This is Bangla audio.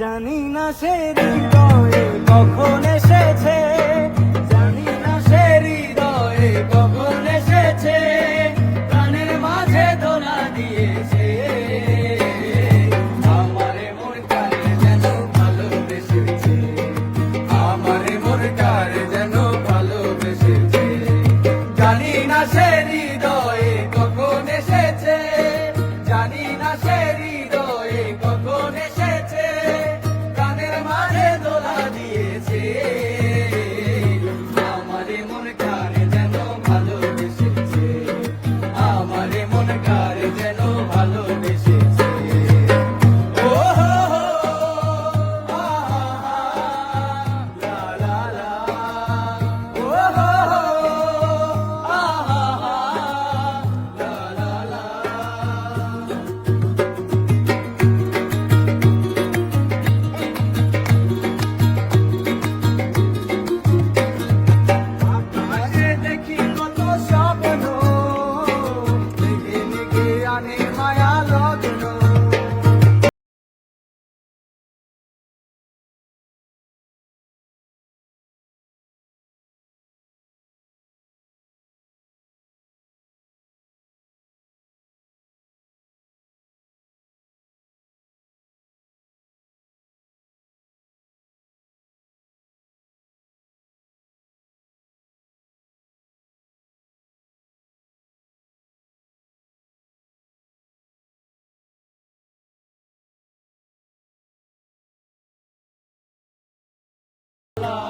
জানি না সে হৃদয়ে কখন এসেছে। জানি না সে হৃদয়ে কখন এসেছে। প্রাণের মাঝে দোলা দিয়েছে। আমারে মোর কারে যেন ভালোবেসেছে। আমারে মোর কারে যেন ভালোবেসেছে। জানি না সে হৃদয়ে কখন এসেছে। জানি না সে হৃদয়ে Allah.